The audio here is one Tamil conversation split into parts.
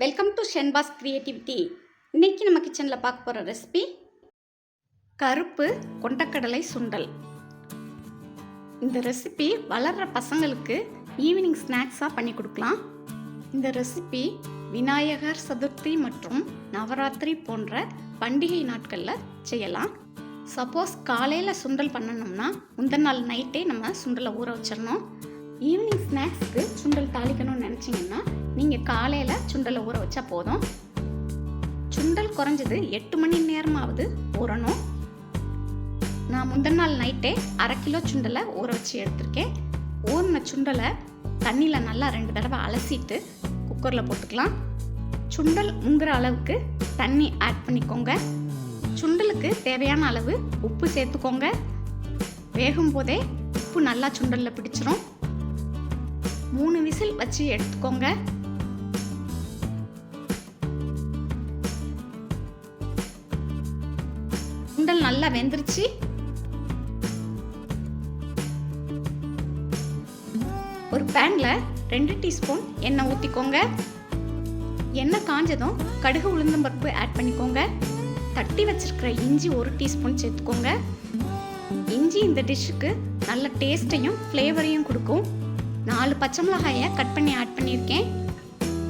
வெல்கம் டு ஷென்பாஸ் க்ரியேட்டிவிட்டி இன்றைக்கி நம்ம கிச்சனில் பார்க்க போகிற ரெசிபி கருப்பு கொண்டக்கடலை சுண்டல். இந்த ரெசிபி வளர்கிற பசங்களுக்கு ஈவினிங் ஸ்நாக்ஸாக பண்ணி கொடுக்கலாம். இந்த ரெசிபி விநாயகர் சதுர்த்தி மற்றும் நவராத்திரி போன்ற பண்டிகை நாட்களில் செய்யலாம். சப்போஸ் காலையில் சுண்டல் பண்ணணும்னா முந்தின நாள் நைட்டே நம்ம சுண்டலை ஊற வச்சிடணும். ஈவினிங் ஸ்நாக்ஸ்க்கு சுண்டல் தாளிக்கணும்னு நினச்சிங்கன்னா நீங்கள் காலையில் சுண்டலை ஊற வச்சா போதும். சுண்டல் குறைஞ்சது எட்டு மணி நேரமாவது ஊறணும். நான் முந்தின நாள் நைட்டே அரை கிலோ சுண்டலை ஊற வச்சு எடுத்திருக்கேன். ஊறின சுண்டலை தண்ணியில் நல்லா ரெண்டு தடவை அலசிட்டு குக்கரில் போட்டுக்கலாம். சுண்டல் முங்குற அளவுக்கு தண்ணி ஆட் பண்ணிக்கோங்க. சுண்டலுக்கு தேவையான அளவு உப்பு சேர்த்துக்கோங்க. வேகும் போதே உப்பு நல்லா சுண்டலில் பிடிச்சிரும். மூணு விசில் வச்சு எடுத்துக்கோங்க. சுண்டல் நல்லா வெந்துருச்சு. ஒரு பேனில் ரெண்டு டீஸ்பூன் எண்ணெய் ஊற்றிக்கோங்க எண்ணெய் காஞ்சதும் கடுகு உளுந்தம்பருப்பு ஆட் பண்ணிக்கோங்க. தட்டி வச்சிருக்கிற இஞ்சி ஒரு டீஸ்பூன் சேர்த்துக்கோங்க. இஞ்சி இந்த டிஷ்ஷுக்கு நல்ல டேஸ்ட்டையும் ஃப்ளேவரையும் கொடுக்கும். நாலு பச்சை மிளகாயை கட் பண்ணி ஆட் பண்ணியிருக்கேன்.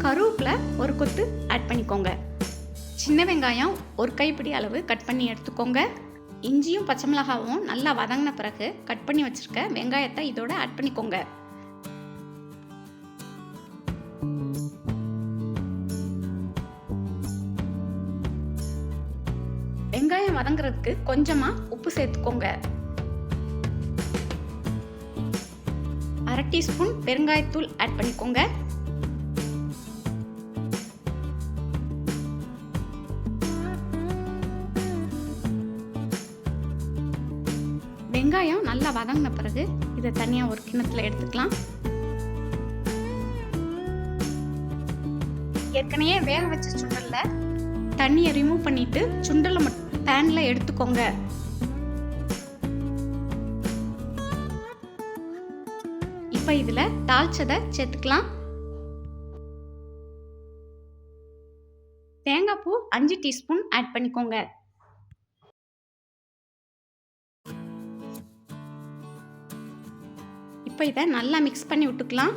கருவேப்பில் ஒரு கொத்து ஆட் பண்ணிக்கோங்க. சின்ன வெங்காயம் ஒரு கைப்பிடி அளவு கட் பண்ணி எடுத்துக்கோங்க. இஞ்சியும் பச்சை மிளகாவும் நல்லா வதங்கின பிறகு கட் பண்ணி வச்சுருக்க வெங்காயத்தை இதோட ஆட் பண்ணிக்கோங்க. வெங்காயம் வதங்குறதுக்கு கொஞ்சமாக உப்பு சேர்த்துக்கோங்க. அரை டீஸ்பூன் பெருங்காயத்தூள் ஆட் பண்ணிக்கோங்க. வெங்காயம் நல்லா வதங்கின பிறகு இதை தனியாக ஒரு கிணத்துல எடுத்துக்கலாம். ஏற்கனவே வேக வச்ச சுண்டலில் தண்ணியை ரிமூவ் பண்ணிட்டு சுண்டலை மட்டும் பேனில் எடுத்துக்கோங்க. இப்போ இதில் தாளிச்சதை சேர்த்துக்கலாம். தேங்காய் பூ அஞ்சு டீஸ்பூன் ஆட் பண்ணிக்கோங்க. இப்போ இதை நல்லா மிக்ஸ் பண்ணி விட்டுக்கலாம்.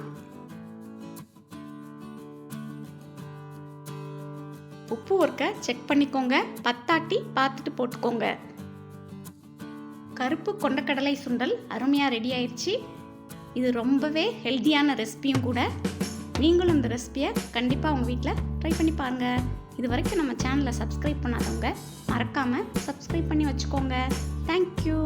உப்பு ஒர்க்க செக் பண்ணிக்கோங்க. பத்தாட்டி பார்த்துட்டு போட்டுக்கோங்க. கருப்பு கொண்டக்கடலை சுண்டல் அருமையாக ரெடி ஆயிடுச்சு இது ரொம்பவே ஹெல்த்தியான ரெசிபியும் கூட. நீங்களும் இந்த ரெசிபியை கண்டிப்பாக உங்கள் வீட்டில் ட்ரை பண்ணி பாருங்கள் இது வரைக்கும் நம்ம சேனலை சப்ஸ்கிரைப் பண்ணாதவங்க மறக்காமல் சப்ஸ்கிரைப் பண்ணி வச்சுக்கோங்க. தேங்க்யூ